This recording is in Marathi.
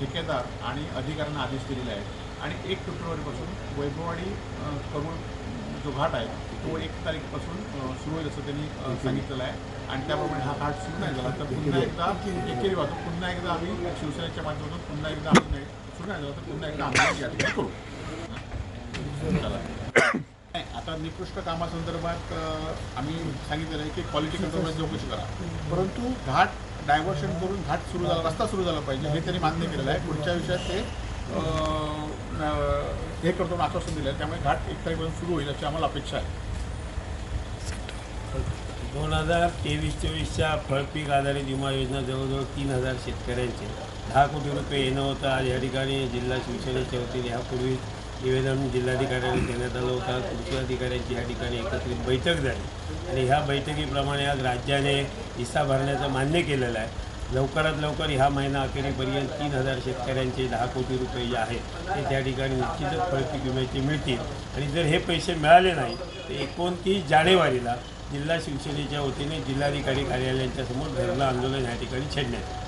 ठेकेदार आणि अधिकाऱ्यांना आदेश दिलेले आहेत. आणि एक फेब्रुवारीपासून वैभववाडी अ, करूळ जो घाट आहे तो एक तारीखपासून सुरू होईल असं त्यांनी सांगितलेलं आहे. आणि त्याप्रमाणे हा घाट सुरू नाही झाला तर पुन्हा एकदा एकेरी वाहतूक पुन्हा एकदा आम्ही शिवसेनेच्या माध्यमातून पुन्हा एकदा आम्ही सुरू नाही झाला तर पुन्हा एकदा आम्ही या ठिकाणी करू निकृष्ट कामासंदर्भात आम्ही सांगितलेलं आहे की क्वालिटी कंट्रोलमध्ये चौकशी करा. परंतु घाट डायव्हर्शन करून घाट सुरू झाला रस्ता सुरू झाला पाहिजे हे त्यांनी मान्य केलेलं आहे. पुढच्या विषयात ते हे करतो म्हणून आश्वासन दिलं आहे. त्यामुळे घाट एक तारीखपर्यंत सुरू होईल अशी आम्हाला अपेक्षा आहे. दोन हजार तेवीस चोवीसच्या फळपीक आधारित विमा योजना जवळजवळ तीन हजार शेतकऱ्यांचे. दहा कोटी रुपये येणं होतं आज या ठिकाणी जिल्हा शिवसेनेच्या वतीने. यापूर्वी निवेदन जिल्हाधिकाऱ्यांना देण्यात आलं होतं. कृषी अधिकाऱ्यांची या ठिकाणी एकत्रित बैठक झाली. आणि ह्या बैठकीप्रमाणे आज राज्याने हिस्सा भरण्याचं मान्य केलेलं आहे. लवकरात लवकर ह्या महिना अखेरीपर्यंत तीन हजार शेतकऱ्यांचे दहा कोटी रुपये जे आहेत ते त्या ठिकाणी निश्चितच फळपीक विम्याचे मिळतील. आणि जर हे पैसे मिळाले नाही तर एकोणतीस जानेवारीला जिल्हा शिवसेनेच्या वतीने जिल्हाधिकारी कार्यालयांच्या समोर धरणं आंदोलन या ठिकाणी छेडण्यात